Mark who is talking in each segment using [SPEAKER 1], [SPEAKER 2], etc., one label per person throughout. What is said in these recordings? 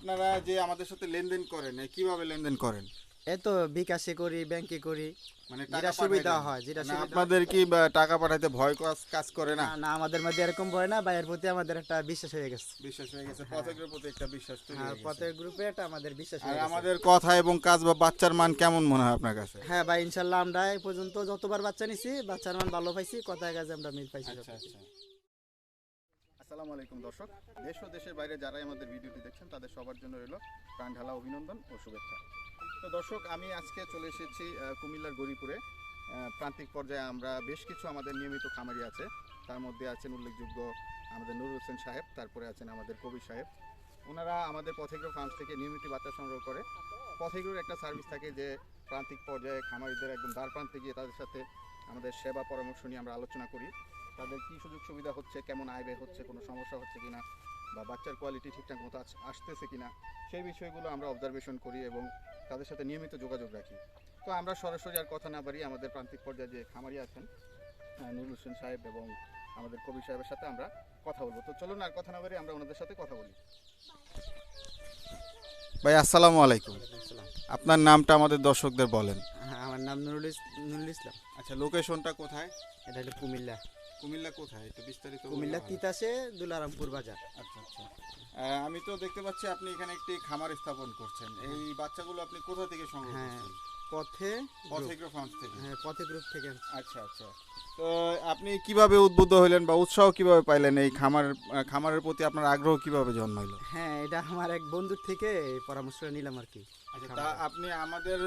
[SPEAKER 1] আপনারা যে আমাদের সাথে লেনদেন করেন কীভাবে লেনদেন করেন?
[SPEAKER 2] এই তো বিকাশে করি ব্যাংকে করি
[SPEAKER 1] মানে
[SPEAKER 2] যেটা
[SPEAKER 1] টাকা
[SPEAKER 2] সুবিধা হয়, যেটা
[SPEAKER 1] না, আপনাদের কি টাকা পাঠাইতে ভয় কাজ কাজ করে না?
[SPEAKER 2] না আমাদের মধ্যে এরকম ভয় না ভাইয়ের প্রতি আমাদের একটা বিশ্বাস হয়ে গেছে।
[SPEAKER 1] বিশ্বাস হয়ে গেছে পথের প্রতি একটা বিশ্বাস তৈরি
[SPEAKER 2] হ্যাঁ পথের গ্রুপে এটা আমাদের বিশ্বাস হয়ে
[SPEAKER 1] আমাদের কথা এবং কাজ বা বাচ্চার মান কেমন মনে হয় আপনার কাছে?
[SPEAKER 2] হ্যাঁ ভাই ইনশাল্লাহ আমরা এই পর্যন্ত যতবার বাচ্চা নিছি বাচ্চার মান ভালো পাইছি কথায় কাজে আমরা মিল পাইছি
[SPEAKER 1] আচ্ছা আচ্ছা। আসসালামু আলাইকুম দর্শক। দেশ ও দেশের বাইরে যারাই আমাদের ভিডিওটি দেখছেন, তাদের সবার জন্য রইল প্রাণ ঢালা অভিনন্দন ও শুভেচ্ছা। তো দর্শক, আমি আজকে চলে এসেছি কুমিল্লার গরিপুরে প্রান্তিক পর্যায়ে আমরা বেশ কিছু আমাদের নিয়মিত খামারি আছে। তার মধ্যে আছেন উল্লেখযোগ্য আমাদের নুরুল হোসেন সাহেব, তারপরে আছেন আমাদের কবি সাহেব। ওনারা আমাদের পথেগ্রো ফার্মস থেকে নিয়মিত বাচ্চা সংগ্রহ করে। পথেগ্রোর একটা সার্ভিস থাকে যে, প্রান্তিক পর্যায়ে খামারিদের একদম দ্বার প্রান্তে গিয়ে তাদের সাথে আমাদের সেবা পরামর্শ নিয়ে আমরা আলোচনা করি। তাদের কি সুযোগ সুবিধা হচ্ছে কেমন আয় ব্যয় হচ্ছে কোনো সমস্যা হচ্ছে কিনা বা বাচ্চার কোয়ালিটি ঠিকঠাক মতো আস- আসতেছে কিনা সেই বিষয়গুলো আমরা অবজারভেশন করি এবং তাদের সাথে নিয়মিত যোগাযোগ রাখি। তো আমরা সরাসরি আর কথা না বাড়ি আমাদের প্রান্তিক পর্যায়ে যে খামারি আছেন নুরুল হোসেন সাহেব এবং আমাদের কবির সাহেবের সাথে আমরা কথা বলব। তো চলুন আর কথা না বাড়ি আমরা ওনাদের সাথে কথা বলি। ভাই আসসালামু আলাইকুম। আপনার নামটা আমাদের দর্শকদের বলেন।
[SPEAKER 2] হ্যাঁ আমার নাম নুরুল নুরুল ইসলাম।
[SPEAKER 1] আচ্ছা লোকেশনটা কোথায়?
[SPEAKER 2] এটা হলো কুমিল্লা।
[SPEAKER 1] কুমিল্লা কোথায়? একটু বিস্তারিত
[SPEAKER 2] কুমিল্লা তিতাসে দুলারামপুর বাজার।
[SPEAKER 1] আচ্ছা আচ্ছা। আহ, আমি তো দেখতে পাচ্ছি আপনি এখানে একটি খামার স্থাপন করছেন। এই বাচ্চাগুলো আপনি কোথা থেকে সংগ্রহ
[SPEAKER 2] হ্যাঁ।
[SPEAKER 1] করছেন?
[SPEAKER 2] পথে
[SPEAKER 1] ফার্মস থেকে।
[SPEAKER 2] হ্যাঁ পথে গ্রুপ থেকে।
[SPEAKER 1] আচ্ছা আচ্ছা। তো আপনি কীভাবে উদ্বুদ্ধ হইলেন বা উৎসাহ কীভাবে পাইলেন এই খামার খামারের প্রতি আপনার আগ্রহ কীভাবে জন্মাইলো?
[SPEAKER 2] হ্যাঁ এটা আমার এক বন্ধুর থেকে পরামর্শটা নিলাম আর কি
[SPEAKER 1] আচ্ছা তা আপনি আমাদের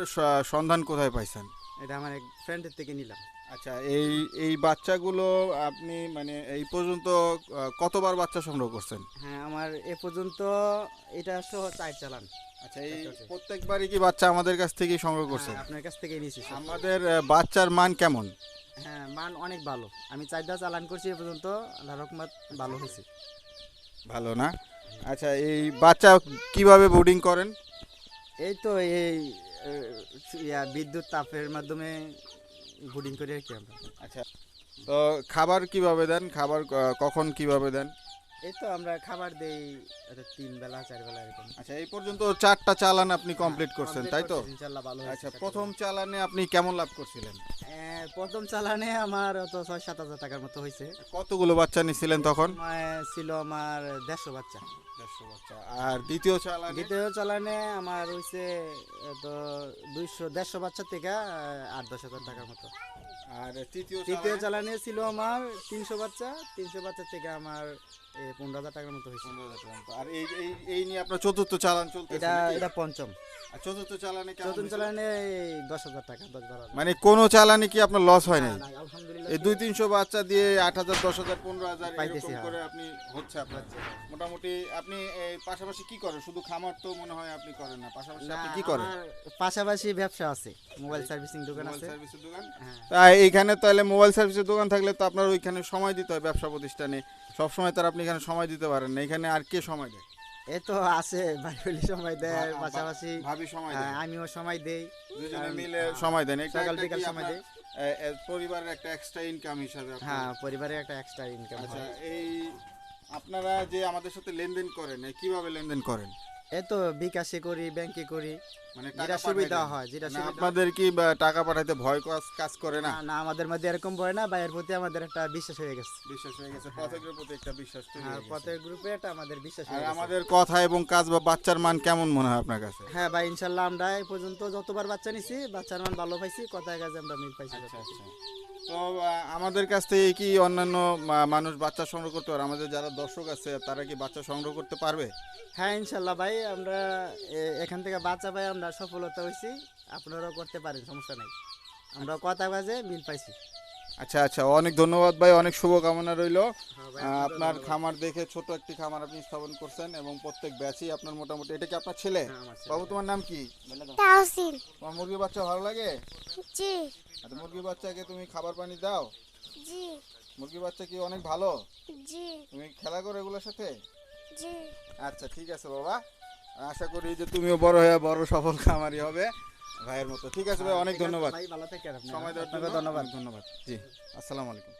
[SPEAKER 1] সন্ধান কোথায় পাইছেন?
[SPEAKER 2] এটা আমার এক ফ্রেন্ডের থেকে নিলাম।
[SPEAKER 1] আচ্ছা এই এই বাচ্চাগুলো আপনি মানে এই পর্যন্ত কতবার বাচ্চা সংগ্রহ করছেন?
[SPEAKER 2] হ্যাঁ আমার এ পর্যন্ত এটা সহ চার চালান।
[SPEAKER 1] আচ্ছা এই। প্রত্যেকবারই কি বাচ্চা আমাদের কাছ থেকেই সংগ্রহ করছেন
[SPEAKER 2] হ্যাঁ, আপনার কাছ থেকে নিয়েছি
[SPEAKER 1] আমাদের বাচ্চার মান কেমন?
[SPEAKER 2] হ্যাঁ মান অনেক ভালো। আমি চারটা চালান করছি এ পর্যন্ত আল্লাহ রহমত ভালো হয়েছে।
[SPEAKER 1] ভালো না? আচ্ছা এই বাচ্চা কীভাবে বোর্ডিং করেন?
[SPEAKER 2] এই তো এই ইয়া বিদ্যুৎ তাপের মাধ্যমে বুডিং করি কি আমরা।
[SPEAKER 1] আচ্ছা তো খাবার কীভাবে দেন? খাবার কখন কীভাবে দেন?
[SPEAKER 2] এই তো আমরা খাবার দেই তিন বেলা চার বেলা এরকম।
[SPEAKER 1] আচ্ছা এই পর্যন্ত চারটা চালান আপনি কমপ্লিট করছেন তাই তো?
[SPEAKER 2] ইনশাল্লাহ ভালো
[SPEAKER 1] আচ্ছা প্রথম চালানে। আপনি কেমন লাভ করছিলেন?
[SPEAKER 2] হ্যাঁ, প্রথম চালানে আমার তো ছয় সাত হাজার টাকার মতো হয়েছে।
[SPEAKER 1] কতগুলো বাচ্চা নিছিলেন তখন?
[SPEAKER 2] ছিল আমার দেড়শো বাচ্চা।
[SPEAKER 1] দেড়শো বাচ্চা। আর দ্বিতীয় চালানে?
[SPEAKER 2] দ্বিতীয় চালানে আমার হয়েছে তো দুইশো দেড়শো বাচ্চা থেকে আট দশ হাজার টাকার মতো।
[SPEAKER 1] আর তৃতীয়
[SPEAKER 2] তৃতীয়
[SPEAKER 1] চালানে?
[SPEAKER 2] ছিল আমার তিনশো বাচ্চা তিনশো বাচ্চা থেকে আমার পনেরো হাজার টাকার মতো হয়েছে।
[SPEAKER 1] পনেরো হাজার টাকা মতো। আর এই এই এই নিয়ে আপনার চতুর্থ চালান চলছে
[SPEAKER 2] এটা এটা পঞ্চম।
[SPEAKER 1] আর চতুর্থ চালানে
[SPEAKER 2] চতুর্থ চালানে দশ হাজার টাকা দশ বারো
[SPEAKER 1] মানে কোনো চালানে কি আপনার লস হয়
[SPEAKER 2] না,
[SPEAKER 1] এই দুই তিনশো বাচ্চা দিয়ে আট হাজার দশ হাজার পনেরো হাজার এরকম
[SPEAKER 2] হ্যাঁ।
[SPEAKER 1] করে আপনি হচ্ছে আপনার মোটামুটি আপনি এই পাশাপাশি কি করেন? শুধু খামার তো মনে হয় আপনি করেন না পাশাপাশি আপনি কি করেন?
[SPEAKER 2] পাশাপাশি ব্যবসা আছে মোবাইল সার্ভিসিং দোকান আছে।
[SPEAKER 1] সার্ভিসের দোকান?
[SPEAKER 2] হ্যাঁ।
[SPEAKER 1] তাই এইখানে তাহলে মোবাইল সার্ভিসের দোকান থাকলে তো আপনার ওইখানে সময় দিতে হয় ব্যবসা প্রতিষ্ঠানে। সব সময় তার আপনি এখানে সময় দিতে পারেন না। এখানে আর কে সময় দেয়?
[SPEAKER 2] এ তো আছে বাইরে সময় দেয় পাশাপাশি
[SPEAKER 1] ভাবি সময়
[SPEAKER 2] হ্যাঁ,
[SPEAKER 1] দেয়।
[SPEAKER 2] আমিও সময় দেই।
[SPEAKER 1] দুজনে মিলে সময় দেন।
[SPEAKER 2] সকাল বিকাল সময় দেই।
[SPEAKER 1] পরিবারের একটা এক্সট্রা ইনকাম হিসাবে
[SPEAKER 2] হ্যাঁ পরিবারের একটা এক্সট্রা ইনকাম
[SPEAKER 1] আচ্ছা এই আপনারা যে আমাদের সাথে লেনদেন করেন কীভাবে লেনদেন করেন?
[SPEAKER 2] এ বিকাশে করি ব্যাংকে করি
[SPEAKER 1] মানে
[SPEAKER 2] যেটা সুবিধা হয়। যেটা সুবিধা
[SPEAKER 1] আপনাদের কি টাকা পাঠাইতে ভয় কাজ করে না?
[SPEAKER 2] না আমাদের মধ্যে এরকম ভয় না ভাইয়ের প্রতি আমাদের একটা বিশ্বাস হয়ে গেছে।
[SPEAKER 1] বিশ্বাস হয়ে গেছে পথের প্রতি একটা বিশ্বাস তৈরি
[SPEAKER 2] হ্যাঁ পথের গ্রুপে এটা আমাদের বিশ্বাস হয়ে গেছে।
[SPEAKER 1] আমাদের কথা এবং কাজ বা বাচ্চার মান কেমন মনে হয় আপনার কাছে?
[SPEAKER 2] হ্যাঁ ভাই ইনশাল্লাহ আমরা এই পর্যন্ত যতবার বাচ্চা নিছি বাচ্চার মান ভালো পাইছি কথায় কাজে আমরা মিল পাইছি
[SPEAKER 1] আচ্ছা আচ্ছা। আমাদের কাছ থেকে কি অন্যান্য মানুষ বাচ্চা সংগ্রহ করতে পারে? আমাদের যারা দর্শক আছে, তারা কি বাচ্চা সংগ্রহ করতে পারবে?
[SPEAKER 2] হ্যাঁ ইনশাল্লাহ ভাই, আমরা এখান থেকে বাচ্চা পাই, আমরা সফলতা হয়েছি। আপনারাও করতে পারেন, সমস্যা নাই। আমরা কথা বাজে, মিল পাইছি।
[SPEAKER 1] আচ্ছা আচ্ছা অনেক ধন্যবাদ ভাই অনেক শুভকামনা রইল।
[SPEAKER 2] হ্যাঁ
[SPEAKER 1] আপনার খামার দেখে ছোট একটি খামার আপনি স্থাপন করছেন এবং প্রত্যেক ব্যাচই আপনার মোটামুটি এটা কি আপনার ছেলে?
[SPEAKER 2] হ্যাঁ, ছেলে।
[SPEAKER 1] বাবু তোমার নাম কি?
[SPEAKER 3] তাহসিন
[SPEAKER 1] তোমার মুরগির বাচ্চা ভালো লাগে?
[SPEAKER 3] জি।
[SPEAKER 1] আচ্ছা মুরগির বাচ্চাকে তুমি খাবার পানি দাও?
[SPEAKER 3] জি।
[SPEAKER 1] মুরগির বাচ্চা কি অনেক ভালো?
[SPEAKER 3] জি।
[SPEAKER 1] তুমি খেলা করো এগুলোর সাথে?
[SPEAKER 3] জি।
[SPEAKER 1] আচ্ছা ঠিক আছে বাবা। আশা করি যে তুমিও বড় হয়ে বড় সফল খামারি হবে। ভাইয়ের মতো। ঠিক আছে ভাই অনেক
[SPEAKER 2] ঠিক
[SPEAKER 1] ধন্যবাদ। সময় দেওয়ার জন্য
[SPEAKER 2] ধন্যবাদ।
[SPEAKER 1] ধন্যবাদ। জি আসসালামু আলাইকুম।